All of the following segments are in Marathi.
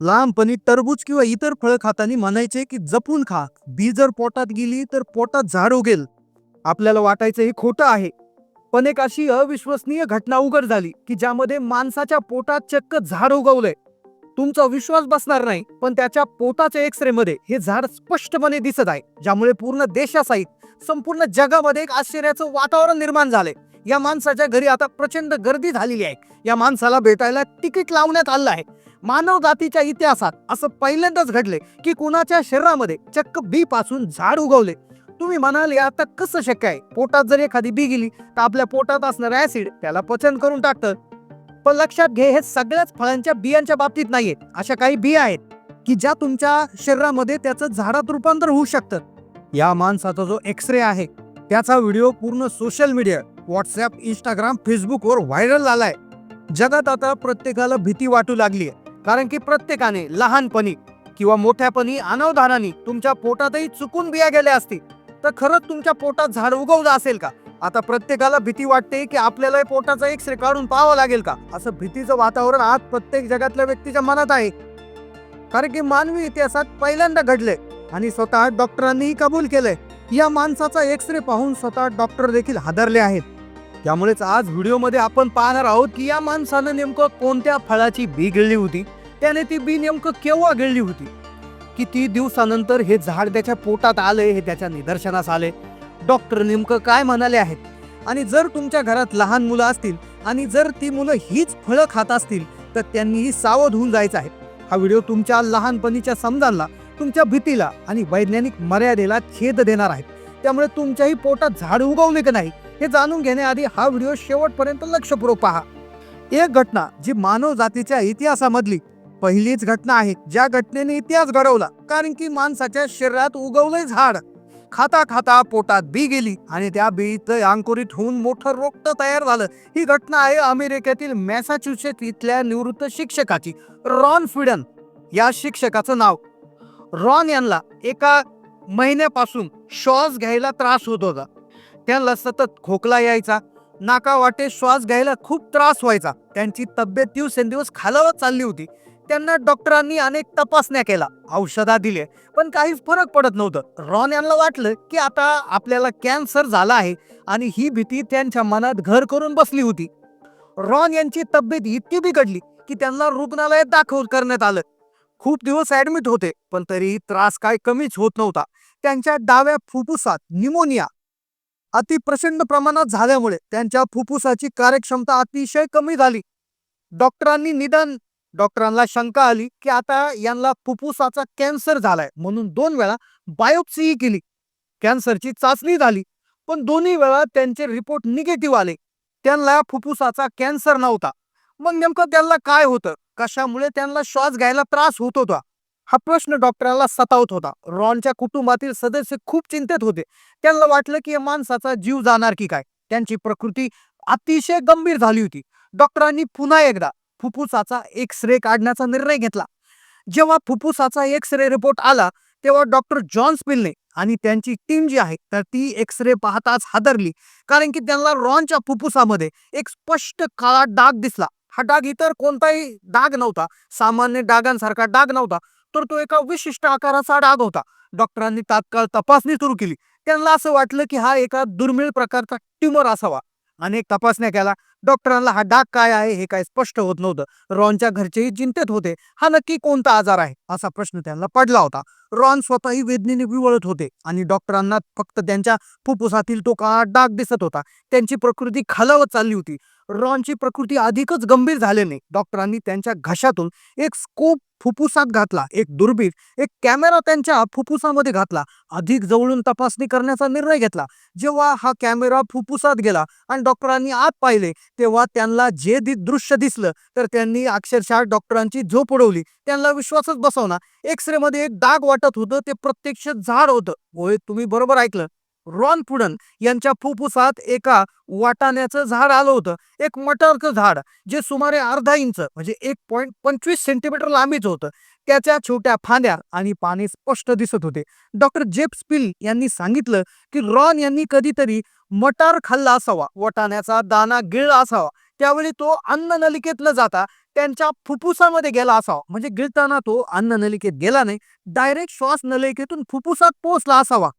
लहानपणी टरबूज किंवा इतर फळं खाताना म्हणायचे की जपून खा. बी जर पोटात गेली तर पोटात झाड उगेल. आपल्याला वाटायचं हे खोटं आहे. पण एक अशी अविश्वसनीय घटना उघड झाली की ज्यामध्ये माणसाच्या पोटात चक्क झाड उगवलंय. तुमचा विश्वास बसणार नाही पण त्याच्या पोटाच्या एक्सरे मध्ये हे झाड स्पष्टपणे दिसत आहे ज्यामुळे पूर्ण देशासहित संपूर्ण जगामध्ये एक आश्चर्याचं वातावरण निर्माण झालंय. या माणसाच्या घरी आता प्रचंड गर्दी झालेली आहे. या माणसाला भेटायला तिकीट लावण्यात आलं आहे. मानव जातीच्या इतिहासात असं पहिल्यांदाच घडले की कुणाच्या शरीरामध्ये चक्क बी पासून झाड उगवले. तुम्ही म्हणाल आता कसं शक्य आहे? पोटात जर एखादी बी गेली तर आपल्या पोटात असणारं ऍसिड त्याला पचन करून टाकतं. पण लक्षात घे हे सगळ्याच फळांच्या बियांच्या बाबतीत नाहीये. अशा काही बिया आहेत की ज्या तुमच्या शरीरामध्ये त्याचं झाडात रूपांतर होऊ शकतं. या माणसाचा जो एक्सरे आहे त्याचा व्हिडिओ पूर्ण सोशल मीडिया व्हॉट्सअप इंस्टाग्राम फेसबुकवर व्हायरल झालाय. जगात आता प्रत्येकाला भीती वाटू लागली आहे कारण की प्रत्येकाने लहानपणी किंवा मोठ्यापणी अनवधानाने तुमच्या पोटातही चुकून बिया गेल्या असतील. तर खरंच तुमच्या पोटात झाड उगवलं असेल का? आता प्रत्येकाला भीती वाटते की आपल्याला पोटाचा एक्सरे काढून पाहावं लागेल का? असं भीतीचं वातावरण आज प्रत्येक जगातल्या व्यक्तीच्या मनात आहे. कारण की मानवी इतिहासात पहिल्यांदा घडले आणि स्वतः डॉक्टरांनीही कबूल केलंय. या माणसाचा एक्सरे पाहून स्वतः डॉक्टर देखील हादरले आहेत. त्यामुळेच आज व्हिडिओमध्ये आपण पाहणार आहोत की या माणसानं नेमकं कोणत्या फळाची बी गिळली होती? त्याने ती बी नेमकं केव्हा गळली होती? किती दिवसानंतर हे झाड त्याच्या पोटात आले हे त्याच्या निदर्शनास आले डॉक्टर नेमकं काय म्हणाले आहेत? आणि जर तुमच्या घरात लहान मुलं असतील आणि जर ती मुलं हीच फळं खात असतील तर त्यांनीही सावध होऊन जायचं आहे. हा व्हिडिओ तुमच्या लहानपणीच्या समजांना तुमच्या भीतीला आणि वैज्ञानिक मर्यादेला छेद देणार आहेत. त्यामुळे तुमच्याही पोटात झाड उगवले की नाही हे जाणून घेण्याआधी हा व्हिडिओ शेवटपर्यंत लक्षपूर्वक पहा. एक घटना जी मानव जातीच्या इतिहासामधली पहिलीच घटना आहे. ज्या घटनेने इतिहास घडवला कारण की माणसाच्या शरीरात उगवले झाड. खाता खाता पोटात बी गेली आणि त्या बीचं अंकुरित होऊन मोठं रोपटं तयार झालं. ही घटना आहे अमेरिकेतील मॅसाच्युसेट इथल्या निवृत्त शिक्षकाची रॉन फिडन या शिक्षकाचं नाव. रॉन यांना एका महिन्यापासून श्वास घ्यायला त्रास होत होता. त्यांना सतत खोकला यायचा नाका वाटे श्वास घ्यायला खूप त्रास व्हायचा. त्यांची तब्येत दिवसेंदिवस खालावत चालली होती. त्यांना डॉक्टरांनी अनेक तपासण्या केल्या. औषधा दिले. पण काही फरक पडत नव्हतं. रॉन यांना वाटलं की आता आपल्याला कॅन्सर झाला आहे आणि ही भीती त्यांच्या मनात घर करून बसली होती. रॉन यांची तब्येत इतकी बिघडली की त्यांना रुग्णालयात दाखल करण्यात आलं. खूप दिवस ऍडमिट होते पण तरी त्रास काय कमीच होत नव्हता. त्यांच्या डाव्या फुफ्फुसात निमोनिया अति प्रचंड प्रमाणात झाल्यामुळे त्यांच्या फुफ्फुसाची कार्यक्षमता अतिशय कमी झाली. डॉक्टरांनी निदान डॉक्टरांना शंका आली की आता यांना फुफ्फुसाचा कॅन्सर झालाय म्हणून दोन वेळा बायोप्सीही केली. कॅन्सरची चाचणी झाली पण दोन्ही वेळा त्यांचे रिपोर्ट निगेटिव्ह आले. त्यांना फुफ्फुसाचा कॅन्सर नव्हता. मग नेमकं त्यांना काय होतं? कशामुळे त्यांना श्वास घ्यायला त्रास होत होता? हा प्रश्न डॉक्टरांना सतावत होता. रॉनच्या कुटुंबातील सदस्य खूप चिंतेत होते. त्यांना वाटलं की या माणसाचा जीव जाणार की काय? त्यांची प्रकृती अतिशय गंभीर झाली होती. डॉक्टरांनी पुन्हा एकदा फुफ्फुसाचा एक्स रे काढण्याचा निर्णय घेतला. जेव्हा फुफ्फुसाचा एक्स रे रिपोर्ट आला तेव्हा डॉक्टर जॉन स्पिलने आणि त्यांची टीम जी आहे तर ती एक्स रे पाहताच हादरली. कारण की त्यांना रॉनच्या फुफ्फुसामध्ये एक स्पष्ट काळा डाग दिसला. हा डाग इतर कोणताही डाग नव्हता. सामान्य डागांसारखा डाग नव्हता. तर तो एका विशिष्ट आकाराचा डाग होता. डॉक्टरांनी तात्काळ तपासणी सुरू केली. त्यांना असं वाटलं की हा एका दुर्मिळ प्रकारचा ट्युमर असावा. अनेक तपासण्या केला. डॉक्टरांना हा डाग काय आहे हे काय स्पष्ट होत नव्हतं. रॉनच्या घरचेही चिंतेत होते. हा नक्की कोणता आजार आहे? असा प्रश्न त्यांना पडला होता. रॉन स्वतःही वेदनेने विवळत होते आणि डॉक्टरांना फक्त त्यांच्या फुफ्फुसातील तो काळा डाग दिसत होता. त्यांची प्रकृती खालावत चालली होती. रॉनची प्रकृती अधिकच गंभीर झाल्याने डॉक्टरांनी त्यांच्या घशातून एक स्कोप फुफ्फुसात घातला एक दुर्बीर एक कॅमेरा त्यांच्या फुफ्फुसामध्ये घातला. अधिक जवळून तपासणी करण्याचा निर्णय घेतला. जेव्हा हा कॅमेरा फुफ्फुसात गेला आणि डॉक्टरांनी आत पाहिले तेव्हा त्यांना जे दि- दृश्य दिसलं. तर त्यांनी अक्षरशः डॉक्टरांची झोप उडवली. त्यांना विश्वासच बसवला. एक्सरे मध्ये एक डाग वाटत होतं ते प्रत्यक्ष झाड होतं. होय तुम्ही बरोबर ऐकलं. रॉन पुडन यांच्या फुफ्फुसात एका वाटाण्याचं झाड आलं होतं. एक मटारचं झाड जे सुमारे अर्धा इंच म्हणजे एक पॉईंट पंचवीस सेंटीमीटर लांबीचं होतं. त्याच्या छोट्या फांद्या आणि पाने स्पष्ट दिसत होते. डॉक्टर जेप स्पिल यांनी सांगितलं की रॉन यांनी कधीतरी मटार खाल्ला असावा वटाण्याचा दाना गिळला असावा. त्यावेळी तो अन्ननलिकेतलं जाता त्यांच्या फुफ्फुसामध्ये गेला असावा. म्हणजे गिळताना तो अन्न नलिकेत गेला नाही डायरेक्ट श्वास नलिकेतून फुफ्फुसात पोहोचला असावा.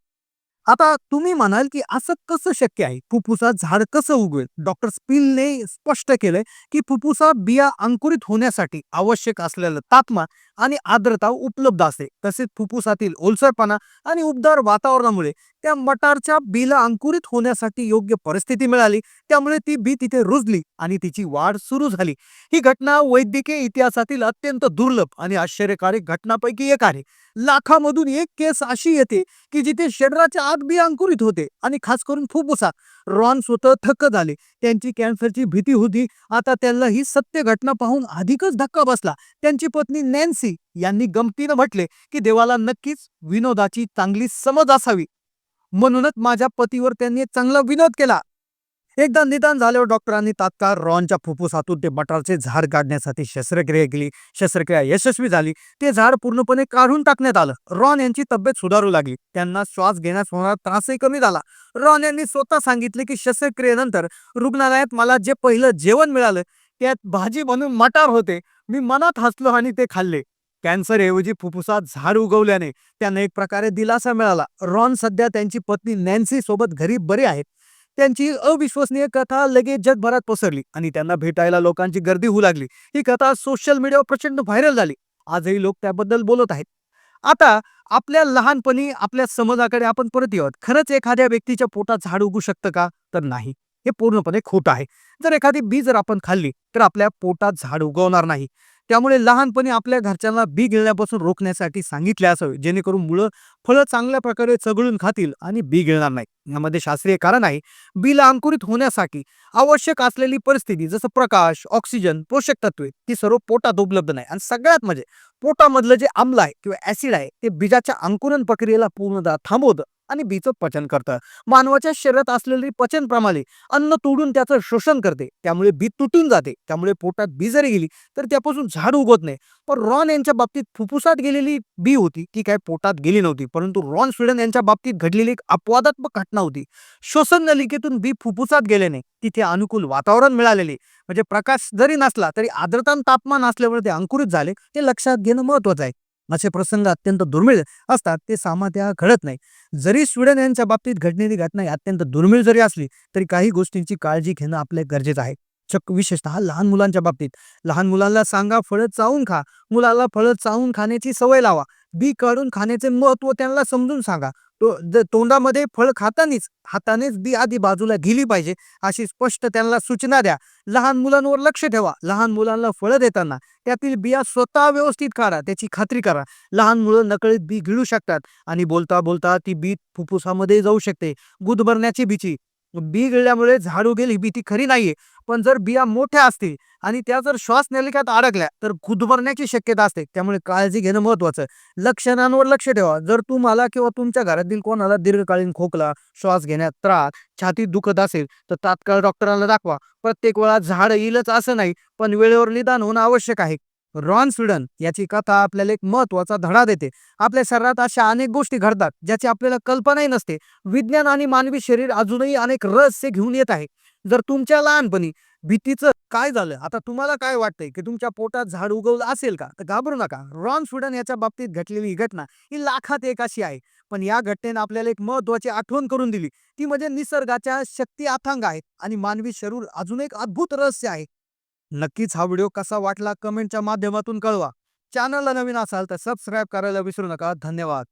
आता तुम्ही म्हणाल की असं कसं शक्य आहे? फुफ्फुसात झाड कसं उगवेल? डॉक्टर स्पिलने स्पष्ट केलंय की फुफ्फुसात बिया अंकुरित होण्यासाठी आवश्यक असलेलं तापमान आणि आर्द्रता उपलब्ध असते तसेच फुफ्फुसातील ओलसरपणा आणि उबदार वातावरणामुळे त्या मटारच्या बीला अंकुरित होण्यासाठी योग्य परिस्थिती मिळाली. त्यामुळे ती बी तिथे रुजली आणि तिची वाढ सुरू झाली. ही घटना वैद्यकीय इतिहासातील अत्यंत दुर्लभ आणि आश्चर्यकारक घटनापैकी एक आहे. लाखामधून एक केस अशी येते की जिथे शरीराच्या आत बी अंकुरित होते आणि खास करून फुफ्फुसात रॉन स्वतः थक्क झाले. त्यांची कॅन्सरची भीती होती. आता त्यांना ही सत्य घटना पाहून अधिकच धक्का बसला. त्यांची पत्नी नॅन्सी यांनी गमतीनं म्हटले की देवाला नक्कीच विनोदाची चांगली समज असावी. म्हणूनच माझ्या पतीवर त्यांनी चांगला विनोद केला. एकदा निदान झाल्यावर डॉक्टरांनी तात्काळ रॉनच्या फुफ्फुसातून ते मटारचे झाड काढण्यासाठी शस्त्रक्रिया केली. शस्त्रक्रिया यशस्वी झाली. ते झाड पूर्णपणे काढून टाकण्यात आलं. रॉन यांची तब्येत सुधारू लागली. त्यांना श्वास घेण्यास होणारा त्रासही कमी झाला. रॉन यांनी स्वतः सांगितले की शस्त्रक्रियेनंतर रुग्णालयात मला जे पहिलं जेवण मिळालं त्यात भाजी बनून मटार होते. मी मनात हसलो आणि ते खाल्ले. कॅन्सर ऐवजी फुफ्फुसात झाड उगवल्याने त्यांना एक प्रकारे दिलासा मिळाला. रॉन सध्या त्यांची पत्नी नॅन्सी सोबत घरी बरे आहेत. त्यांची अविश्वसनीय कथा लगेच जगभरात पसरली आणि त्यांना भेटायला लोकांची गर्दी होऊ लागली. ही कथा सोशल मीडियावर प्रचंड व्हायरल झाली. आजही लोक त्याबद्दल बोलत आहेत. आता आपल्या लहानपणी आपल्या समजाकडे आपण परत येऊ खरंच एखाद्या व्यक्तीच्या पोटात झाड उगू शकतं का? तर नाही. हे पूर्णपणे खोटं आहे. जर एखादी बी जर आपण खाल्ली तर आपल्या पोटात झाड उगवणार नाही. त्यामुळे लहानपणी आपल्या घरच्यांना बी गिळण्यापासून रोखण्यासाठी सांगितले असावे. जेणेकरून मुलं फळं चांगल्या प्रकारे चघळून खातील आणि बी गिळणार नाही यामध्ये शास्त्रीय कारण आहे बीला अंकुरित होण्यासाठी आवश्यक असलेली परिस्थिती जसं प्रकाश ऑक्सिजन पोषक तत्वे ती सर्व पोटात उपलब्ध नाही. आणि सगळ्यात म्हणजे पोटामधलं जे आम्ल आहे किंवा ऍसिड आहे ते बीजाच्या अंकुरण प्रक्रियेला पूर्णतः थांबवतं. आणि बीचं पचन करतं. मानवाच्या शरीरात असलेली पचन प्रणाली अन्न तोडून त्याचं शोषण करते. त्यामुळे बी तुटून जाते. त्यामुळे पोटात बी जरी गेली तर त्यापासून झाड उगवत नाही. पण रॉन यांच्या बाबतीत फुफ्फुसात गेलेली बी होती ती काय पोटात गेली नव्हती. परंतु रॉन स्वीडन यांच्या बाबतीत घडलेली एक अपवादात्मक घटना होती. श्वसन नलिकेतून बी फुफ्फुसात गेल्याने तिथे अनुकूल वातावरण मिळालेले. म्हणजे प्रकाश जरी नसला तरी आर्द्रता तापमान असल्यामुळे ते अंकुरित झाले. ते लक्षात घेणं महत्वाचं आहे. असे प्रसंग अत्यंत दुर्मिळ असतात ते सामान्यतः घडत नाही. जरी स्वीडन यांच्या बाबतीत घडलेली घटना अत्यंत दुर्मिळ जरी असली तरी काही गोष्टींची काळजी घेणं आपल्या गरजेचं आहे. चक्क विशेषतः लहान मुलांच्या बाबतीत. लहान मुलांना सांगा फळं चावून खा. मुलाला फळं चावून खाण्याची सवय लावा. बी काढून खाण्याचे महत्त्व त्यांना समजून सांगा. तो ज- तोंडामध्ये फळ खातानीच हातानेच बी आधी बाजूला गेली पाहिजे अशी स्पष्ट त्यांना सूचना द्या. लहान मुलांवर लक्ष ठेवा. लहान मुलांना फळं देताना त्यातील बिया स्वतः व्यवस्थित काढा त्याची खात्री करा. लहान मुलं नकळीत बी गिळू शकतात आणि बोलता बोलता ती बी फुफ्फुसामध्ये जाऊ शकते. गुदमरण्याची भीती. बी गिळल्यामुळे झाड उगेल ही भीती खरी नाहीये. पण जर बिया मोठ्या असतील आणि त्या जर श्वास नलिकात अडकल्या तर गुदभरण्याची शक्यता असते. त्यामुळे काळजी घेणं महत्वाचं लक्षणांवर लक्ष ठेवा. जर तुम्हाला किंवा तुमच्या घरातील कोणाला दीर्घकालीन खोकला श्वास घेण्यात त्रास छातीत दुखत असेल तर तात्काळ डॉक्टरांना दाखवा. प्रत्येक वेळा झाड येईलच असं नाही पण वेळेवर निदान होणं आवश्यक आहे. रॉन स्वीडन याची कथा आपल्याला एक महत्त्वाचा धडा देते. आपल्या शरीरात अशा अनेक गोष्टी घडतात ज्याची आपल्याला कल्पनाही नसते. विज्ञान आणि मानवी शरीर अजूनही अनेक रहस्य घेऊन येत आहे. जर तुमच्या लहानपणी भीतीचं काय झालं? आता तुम्हाला काय वाटतंय? की तुमच्या पोटात झाड उगवलं असेल का? तर घाबरू नका. रॉन स्वीडन याच्या बाबतीत घडलेली ही घटना ही लाखात एक अशी आहे. पण या घटनेनं आपल्याला एक महत्वाची आठवण करून दिली. ती म्हणजे निसर्गाच्या शक्ती अथांग आहेत आणि मानवी शरीर अजून एक अद्भुत रहस्य आहे. नक्कीच हा व्हिडिओ कसा वाटला कमेंटच्या माध्यमातून कळवा. चॅनलला नवीन असाल तर सबस्क्राईब करायला विसरू नका. धन्यवाद.